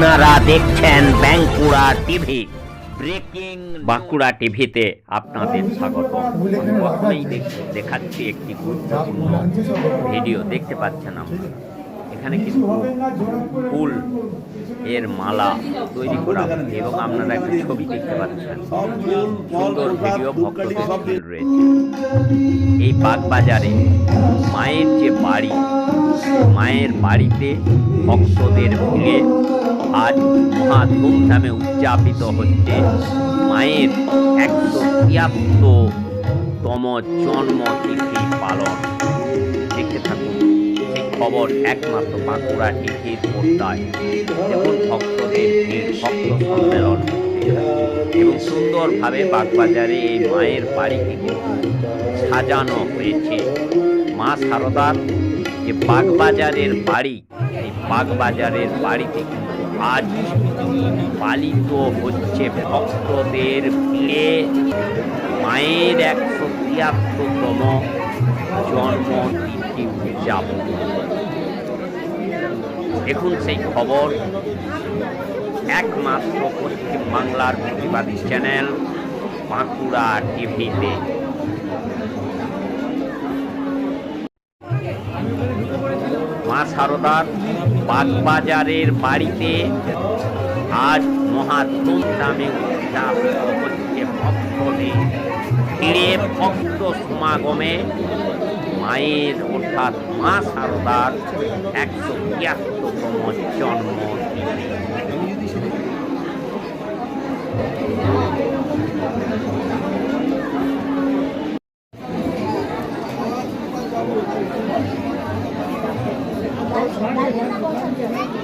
আপনারা দেখছেন Bankura TV. Breaking Bankura টিভিতে আপনাদের স্বাগত। প্রথমেই দেখ- দেখাচ্ছি একটি গুরুত্বপূর্ণ ভিডিও। দেখতে পাচ্ছেন আমরা। এখানে কিন্তু ফুল এর মালা তৈরি করা এবং আপনারা একটা ছবি দেখতে পাচ্ছেন। সুন্দর ভিডিও ভক্তদের রয়েছে। এই বাগবাজারে মায়ের যে বাড়ি, মায়ের বাড়িতে ভক্তদের ভিড়ে আজ মহা ধুমধামে উদযাপিত হচ্ছে মায়ের একশো তিয়াত্তরতম জন্মতিথি পালন। দেখতে থাকুন, সেই খবর একমাত্র বাঁকুড়া টিভির পর্দায়। যেমন ভক্তদের ভিড়, ভক্ত সম্মেলন। এবং সুন্দরভাবে বাগবাজারে এই মায়ের বাড়িকে কিন্তু সাজানো হয়েছে। মা শারদার যে বাগবাজারের বাড়ি, এই বাগবাজারের বাড়িতে কিন্তু আজ পালিত হচ্ছে ভক্তদের ভিড়ে। মায়ের একশো তিয়াত্তরতম জন্মতিথি উদযাপন। দেখুন সেই খবর। একমাত্র পশ্চিম বাংলার প্রতিবাদী চ্যানেল বাঁকুড়া টিভিতে। মা শারদার বাগবাজারের বাড়িতে আজ মহা ধুমধামে উদযাপিত ভক্ত সমাগমে মায়ের অর্থাৎ মা সারদার একশো তিয়াত্তরতম জন্ম শক্তি 来，来，来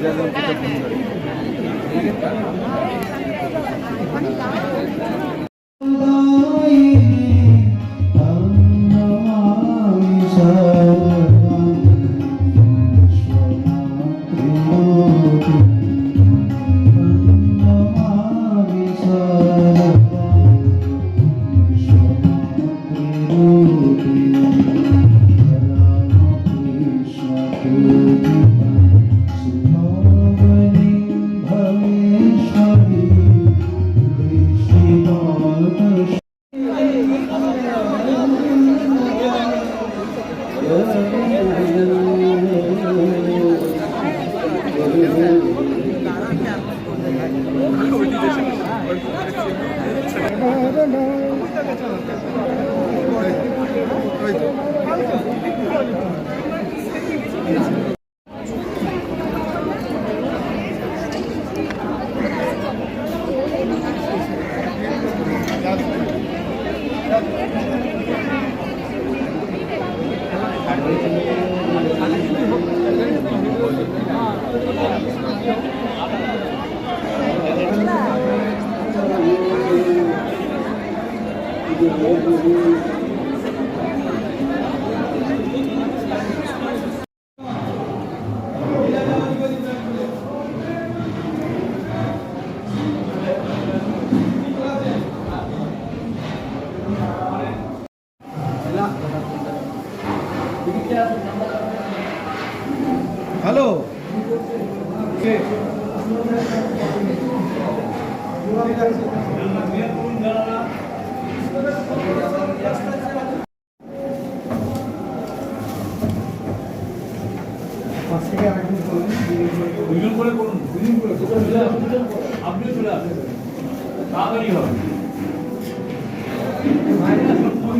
Thank you.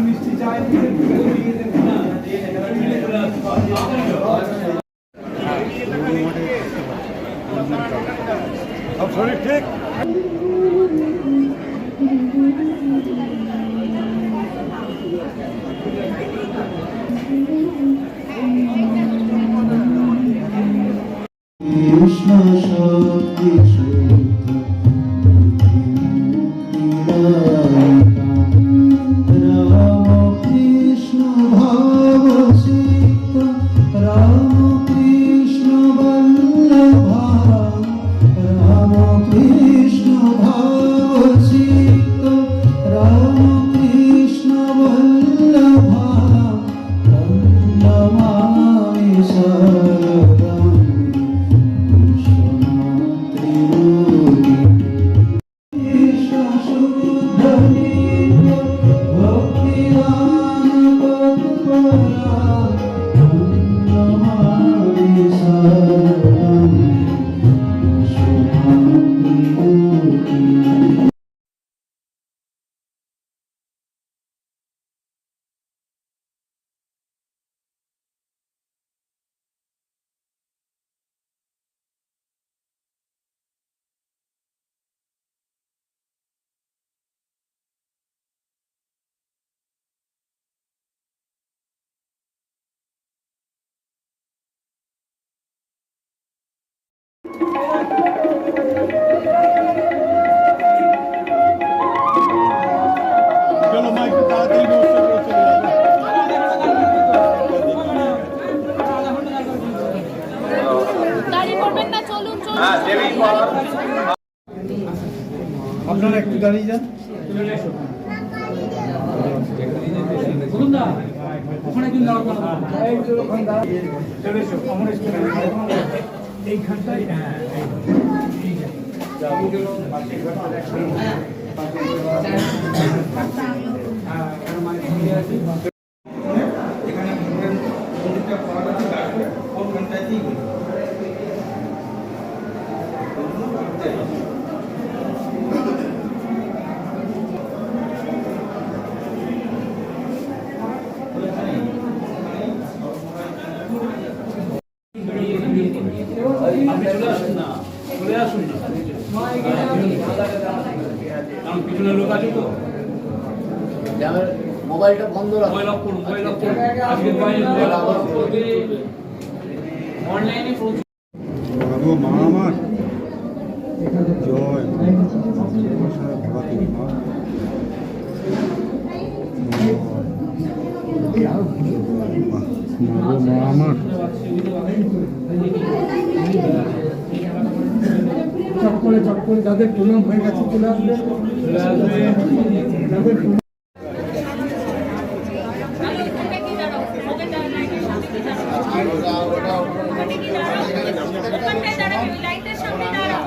মিষ্টি চাই? আপনারা একটু দাঁড়িয়ে যান। ওখানে এইখানটাই হ্যাঁ আপনি চলে আসুন না চলে আসুন না কারণ পিছনে লোক আছে তো মোবাইলটা বন্ধ রাখো মোবাইল অফ করুন মোবাইল অফ করুন অনলাইনে মা মা মা আমার চট করে চট করে যাদের প্রণাম হয়ে গেছে চলে আসবে প্রণাম ওখানে কি দাঁড়াও ওদের লাইটের সামনে দাঁড়াও ওখানে কি দাঁড়াও ওখানটায় দাঁড়াবে ওই লাইটের সামনে দাঁড়াও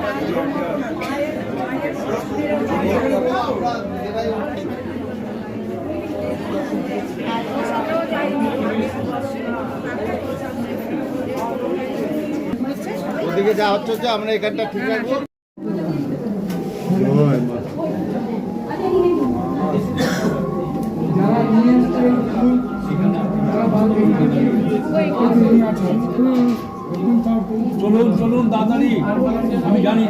হচ্ছে আমরা এখানটা ঠিক রাখব। চলুন চলুন তাড়াতাড়ি। আমি জানি।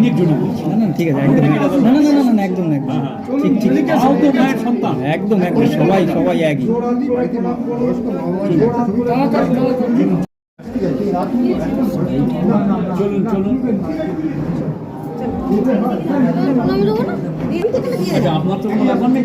না না ঠিক আছে একদম। একদম। না না না না একদম একদম। ঠিক ঠিক। তারাও তো মায়ের সন্তান। একদম একদম সবাই সবাই একই। চলুন চলুন। আচ্ছা আপনার তো কোনো ব্যাপার নেই।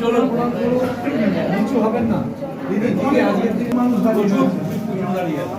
চলুন কিছু হবেন না। দিদি দিদি আজকে মানুষ দাঁড়িয়ে আছে।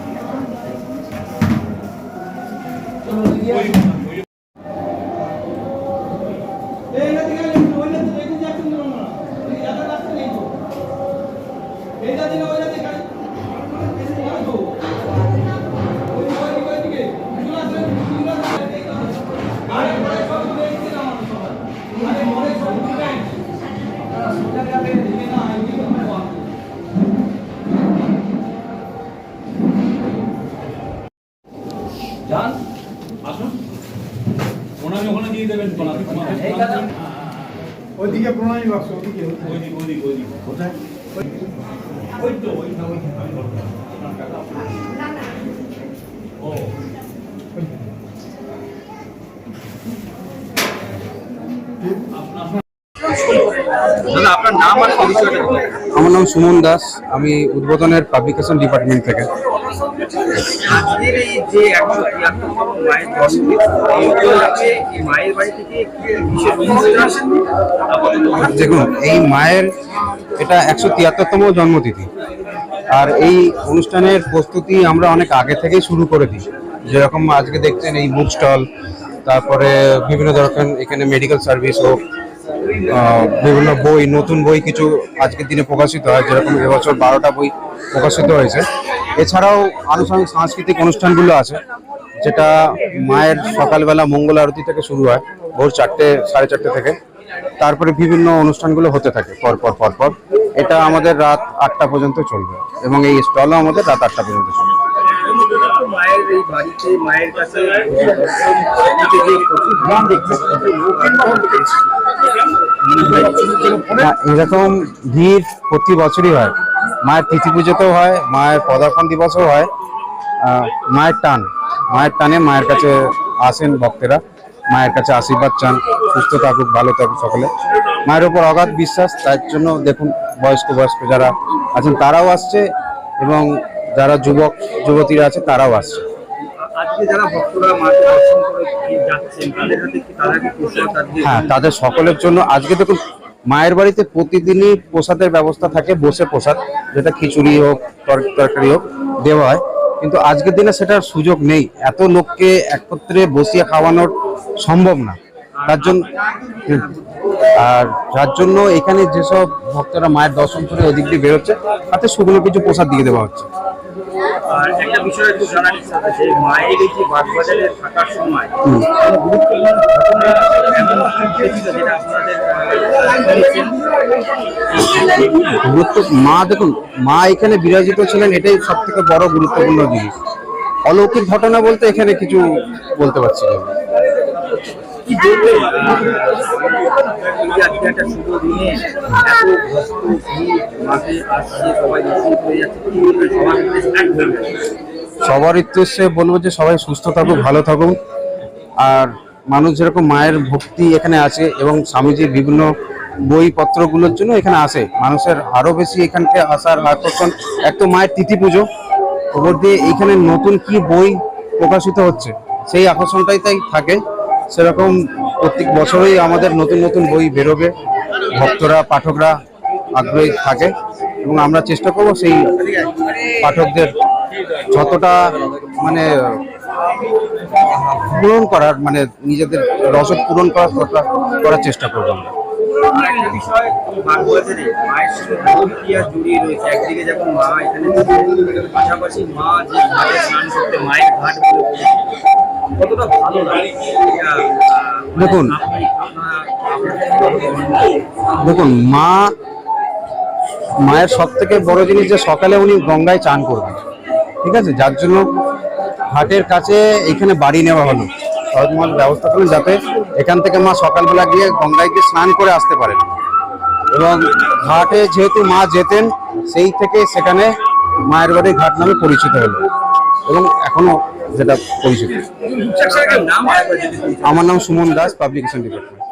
ওইদিকে প্রণামী বাক্স ওইদিক কোথায়? ওই তো ওই না ওই ও। দাদা আপনার নাম আর পরিচয়টা নাম সুমন দাস। আমি উদ্বোধনের পাবলিকেশন ডিপার্টমেন্ট থেকে। দেখুন, এই মায়ের এটা একশো তিয়াত্তরতম জন্মতিথি। আর এই অনুষ্ঠানের প্রস্তুতি আমরা অনেক আগে থেকেই শুরু করে দিই। যেরকম আজকে দেখছেন এই বুক স্টল, তারপরে বিভিন্ন ধরনের এখানে মেডিকেল সার্ভিস হোক বিভিন্ন বই, নতুন বই কিছু আজকের দিনে প্রকাশিত হয়, যেরকম এবছর বারোটা বই প্রকাশিত হয়েছে। এছাড়াও আনুষঙ্গিক সাংস্কৃতিক অনুষ্ঠানগুলো আছে, যেটা মায়ের সকালবেলা মঙ্গল আরতি থেকে শুরু হয়, ভোর চারটে, সাড়ে চারটে থেকে। তারপরে বিভিন্ন অনুষ্ঠানগুলো হতে থাকে পরপর পর পর পর। এটা আমাদের রাত আটটা পর্যন্ত চলবে, এবং এই স্টলও আমাদের রাত আটটা পর্যন্ত চলবে। মায়ের এই বাড়িতে, মায়ের কাছে এরকম ভিড় প্রতি বছরই হয়। মায়ের তিথি পুজোতেও হয়, মায়ের পদার্পণ দিবসও হয়। মায়ের টান, মায়ের টানে মায়ের কাছে আসেন ভক্তেরা, মায়ের কাছে আশীর্বাদ চান, সুস্থ থাকুক, ভালো থাকুক সকলে। মায়ের ওপর অগাধ বিশ্বাস, তার জন্য দেখুন বয়স্ক বয়স্ক যারা আছেন, তারাও আসছে এবং যারা যুবক যুবতীরা আছে তারাও আসছে। হ্যাঁ তাদের সকলের জন্য আজকে দেখুন মায়ের বাড়িতে প্রতিদিনই প্রসাদের ব্যবস্থা থাকে বসে প্রসাদ যেটা খিচুড়ি হোক তরকারি হোক দেওয়া হয়। কিন্তু আজকের দিনে সেটার সুযোগ নেই। এত লোককে একত্রে বসিয়ে খাওয়ানোর সম্ভব না। তার জন্য আর যার জন্য এখানে যেসব ভক্তরা মায়ের দর্শন করে ওদিক দিয়ে বেরোচ্ছে তাতে শুকনো কিছু প্রসাদ দিয়ে দেওয়া হচ্ছে। একটা বিষয় একটু জানার ইচ্ছা আছে, যে মায়ের এই যে বাগবাজারে থাকার সময় গুরুত্বপূর্ণ ঘটনা গুরুত্ব মা দেখুন, মা এখানে বিরাজিত ছিলেন, এটাই সব থেকে বড় গুরুত্বপূর্ণ জিনিস। অলৌকিক ঘটনা বলতে এখানে কিছু বলতে পারছি না। সবার উদ্দেশ্যে বলব যে সবাই সুস্থ থাকুক, ভালো থাকুক। আর মানুষ যেরকম মায়ের ভক্তি এখানে আছে এবং স্বামীজির বিভিন্ন বইপত্রগুলোর জন্য এখানে আসে, মানুষের আরও বেশি এখানকে আসার আকর্ষণ। এক তো মায়ের তিথি পুজো, ওপর দিয়ে এইখানে নতুন কি বই প্রকাশিত হচ্ছে, সেই আকর্ষণটাই তাই থাকে। সেরকম প্রত্যেক বছরই আমাদের নতুন নতুন বই বেরোবে, ভক্তরা, পাঠকরা আগ্রহী থাকে এবং আমরা চেষ্টা করব সেই পাঠকদের যতটা মানে পূরণ করার মানে নিজেদের রসদ পূরণ করার করার চেষ্টা করব আমরা মায়ের মা এখানে পাশাপাশি মা যে স্নান করতে, মায়ের ঘাট। কতটা ভালো লাগে? দেখুন। আপনার দেখুন মা মায়ের সব থেকে বড় জিনিস যে সকালে উনি গঙ্গায় চান করবেন ঠিক আছে? যার জন্য ঘাটের কাছে এখানে বাড়ি নেওয়া হলো। সহজ মাল ব্যবস্থা করলেন যাতে এখান থেকে মা সকালবেলা গিয়ে গঙ্গায় গিয়ে স্নান করে আসতে পারেন। এবং ঘাটে যেহেতু মা যেতেন সেই থেকে সেখানে মায়ের বাড়ি ঘাট নামে পরিচিত হলো। এবং এখনও যেটা পরিচিত। আমার নাম সুমন দাস পাবলিকেশন ডিপার্টমেন্ট